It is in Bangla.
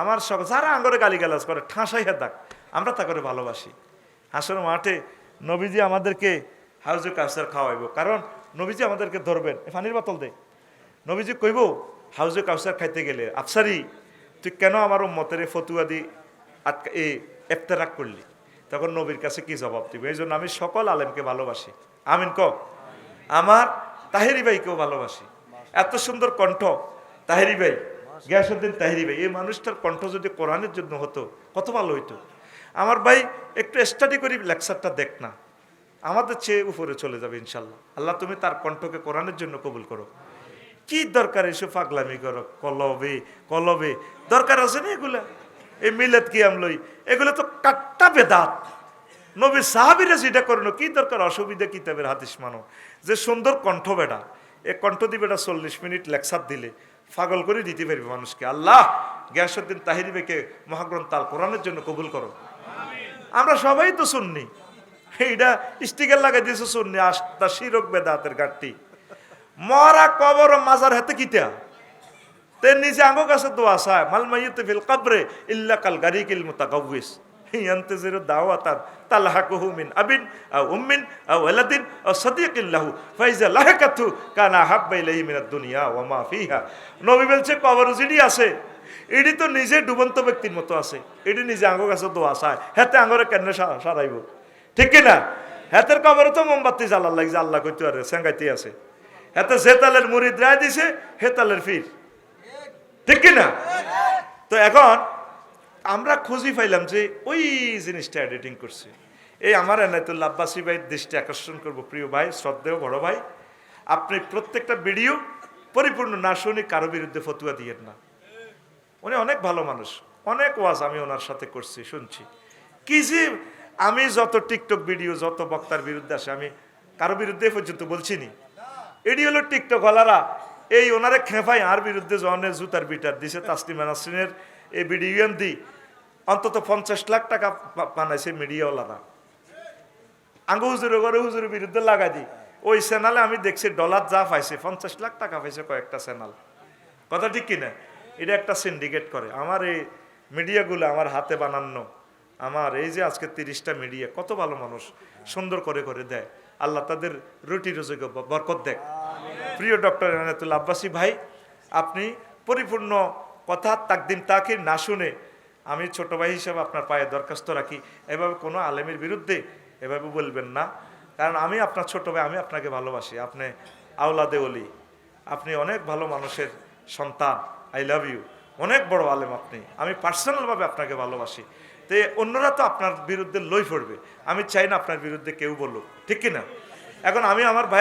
আমার সব যারা আঙ্গরে গালিগালাজ করে, ঠাঁসাইয়া দাক আমরা তা করে ভালোবাসি। হাসর মাঠে নবীজি আমাদেরকে হাউজে কাউসার খাওয়াইব। কারণ নবীজি আমাদেরকে ধরবেন। এ পানির বোতল দে। নবীজি কইব, হাউজে কাউসার খাইতে গেলে, আফসারি, তুই কেন আমার মতের ফতুয়া দি আটকা এই এফতেরাক করলি? তখন নবীর কাছে কি জবাব দিব? এই জন্য আমি সকল আলেমকে ভালোবাসি। আমিন ক আমার তাহেরি ভাইকেও ভালোবাসি। এত সুন্দর কণ্ঠ তাহেরি ভাই। গিয়াসুদ্দিন তাহেরি ভাই এই মানুষটার কণ্ঠ যদি কোরআনের জন্য হতো, কত ভালো হইতো? আমার ভাই একটু স্টাডি করি লেকচারটা দেখ না। আমাদের চেয়ে উপরে চলে যাবে ইনশাল্লাহ। আল্লাহ তুমি তার কণ্ঠকে কোরআনের জন্য কবুল করো। কি দরকার এসে পাগলামি করো? কলবে কলবে। দরকার আছে না এগুলা? এই মিলেত কি আমলই এগুলো তো কাট্টা বেদাত। নবী সাহাবিরা যেটা করল কি দরকার? অসুবিধা কিতাবের হাদিস মানো। যে সুন্দর কণ্ঠ বেটা। এ কণ্ঠ দিবে চল্লিশ মিনিট লেকচার দিলে। পাগল করে দিতে পারবে মানুষকে। আল্লাহ গিয়াসুদ্দিন তাহিরি বেকে মহাগ্রন্থ আল কোরআনের জন্য কবুল করো। আমরা সবাই তো শুননি এইটা স্টিকার লাগাই দিয়েছে শুননি আস্তা শিরক বেদাতের গাঠটি মরা কবর মাজার হাতে কিতা? তে নিজে আঙ্গো কাছে দোয়া চায়, মাল মাইয়তে ফিল কাবরে ইল্লা কাল গারিকিল মুতাকাউইস দাওয়াতান তালহাকুহু মিন আবিন আও উম্মিন আও ওয়ালাদিন আও সাদিকিন লাহু ফাইজা লাহাকাতু কানা হাব্বা ইলাইহি মিনাদ দুনিয়া ওয়া মা ফিহা নবী বলছে, কবর যিনি আছে এটি তো নিজে ডুবন্ত ব্যক্তির মতো আছে। এটি নিজে আঙ্গো কাছে দোয়া চায়। হেতে আঙ্গরে কেন সারাইব? ঠিক কি না হেতের কবরে তো মোমবাতি জ্বালার লাগছে, আল্লাহ কইতে পারে সেঙ্গাইতে আছে। হেতে জেতালের মুরিদ রায় দিছে হেতালের ফির। ঠিক কি না তো এখন আমরা খুঁজি পাইলাম যে ওই জিনিসটা এডিটিং করছে। এই আমার এনায়তুল্লা আব্বাসী ভাইয়ের দৃষ্টি আকর্ষণ করব, প্রিয় ভাই, শ্রদ্ধেয় বড় ভাই। আপনি প্রত্যেকটা ভিডিও পরিপূর্ণ না শুনি কারও বিরুদ্ধে ফতুয়া দিয়েন না। উনি অনেক ভালো মানুষ, অনেক ওয়াজ আমি ওনার সাথে করছি, শুনছি। কি যে আমি যত টিকটক ভিডিও যত বক্তার বিরুদ্ধে আসে, আমি কারও বিরুদ্ধে পর্যন্ত বলছি নি। এটি হলো টিকটক হলারা এই ওনারে খেফাই আর বিরুদ্ধে জনের জুতার বিটার দিছে তাসলিমা নাসরিনের এই ভিডিও দি। অন্তত পঞ্চাশ লাখ টাকা বানাইছে মিডিয়াওয়ালারা। আঙ্গু হুজুরে ঘরে হুজুরের বিরুদ্ধে লাগাই দি। ওই চ্যানেলে আমি দেখছি ডলার যা পাইছে পঞ্চাশ লাখ টাকা পাইছে কয়েকটা চ্যানেল। কথা ঠিক কিনা? এটা একটা সিন্ডিকেট করে। আমার এই মিডিয়াগুলো আমার হাতে বানানো আমার এই যে আজকে তিরিশটা মিডিয়া কত ভালো মানুষ সুন্দর করে করে দেয়। আল্লাহ তাদের রুটি রোজকে বরকত দেখ। প্রিয় ডক্টর এনায়তুল আব্বাসী ভাই আপনি পরিপূর্ণ কথা তাকদিম তাকে না শুনে আমি ছোট ভাই হিসেবে আপনার পায়ে দরখাস্ত রাখি। এভাবে কোনো আলেমের বিরুদ্ধে এভাবে বলবেন না। কারণ আমি আপনার ছোট ভাই, আমি আপনাকে ভালোবাসি। আপনি আওলাদে অলি আপনি অনেক ভালো মানুষের সন্তান। আই লাভ ইউ অনেক বড় আলেম আপনি। আমি পার্সোনালভাবে আপনাকে ভালোবাসি। তো অন্যরা তো আপনার বিরুদ্ধে লই পড়বে। আমি চাই না আপনার বিরুদ্ধে কেউ বলুক। ঠিক কিনা? এখন আমি আমার ভাই